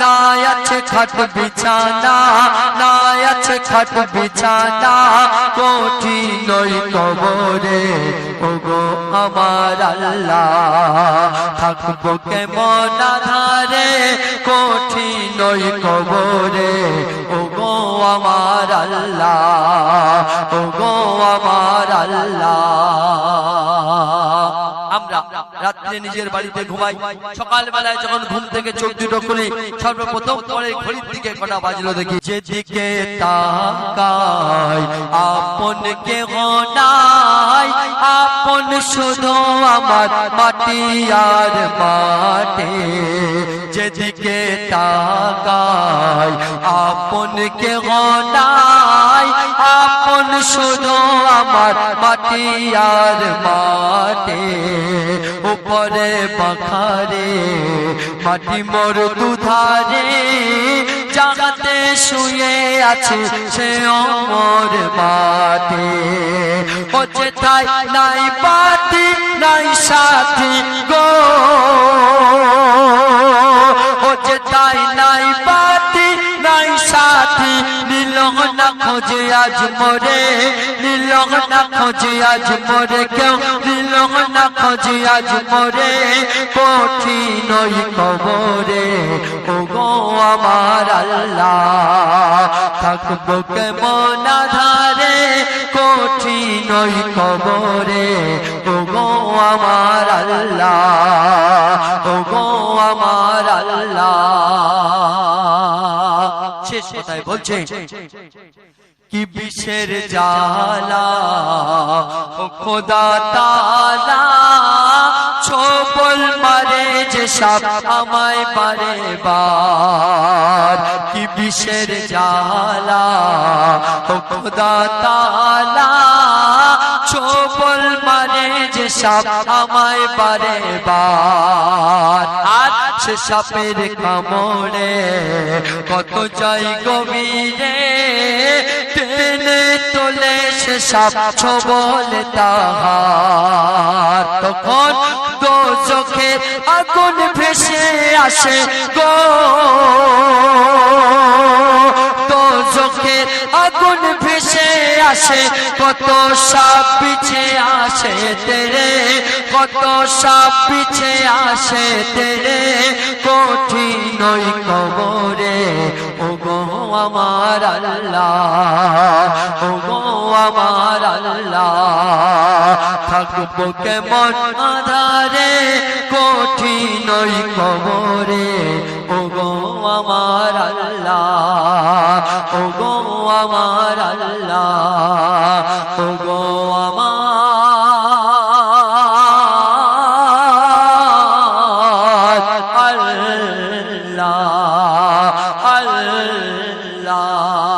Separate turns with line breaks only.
না আছে খাট বিছানা না আছে খাট বিছানা কঠিন ওই কবরে ওগো আমার আল্লাহ থাকব কেমন আধারে কঠিন ওই কবরে ওগো আমার আল্লাহ ওগো আমার আল্লাহ আমরা রাত্রে নিজের বাড়িতে ঘুমাই। সকালবেলায় যখন ঘুম থেকে চোখ দুটো খুলি, সর্বপ্রথম পরে ঘড়ির দিকে কটা বাজলো দেখি। যেদিকে তাকাই, আপন কে নাই আপন শুধু আমার মাটি আর মাটি যেদিকে তাকাই, আপন কে নাই আপন শুধু আমার মাটি আর উপরে পাখারে, মাটি মোর দুধারে, জাগাতে শুয়ে আছে সে অমর মাটি ও যেথায় নাই পাতি, নাই সাথী গো, ও যেথায় নাই পাতি খোঁজে আজ মরে নীলং না খোঁজে আজ মরে, কেউ নীলং না খোঁজে আজ মরে, কঠিন কবরে ও গো আমার আল্লাহ, থাকব কেমন আধারে, কঠিন কবরে ও গো আমার আল্লাহ ও গো আমার আল্লাহ। শেষ কথায় বলছে, কি বিষের জালা খোদা তালা ছোবল মারে যে সাপ আমায় পারে বার। কি বিষের জালা খোদা তালা ছোবল মারে যে সাপ আমায় পারে বার। আর সে সাপের কামড়ে, কত যাই গভীরে, টেনে তোলে সে সাপ ছবল তাহার। তখন দো চোখে আগুন ভেসে আসে গো। তো চোখে আগুন ভেসে আসে, কত সাপ পিছে আসে তেরে, কত সাপ পিছে আসে তেরে, কঠিন কবরে। ও গো আমার আল্লাহ ও গো আমার আল্লাহ, থাকব কেমন আধারে, কঠিন কবরে। ও গো আমার আল্লাহ ও গো আমার আল্লাহ ও গো আমার আল্লাহ আল্লাহ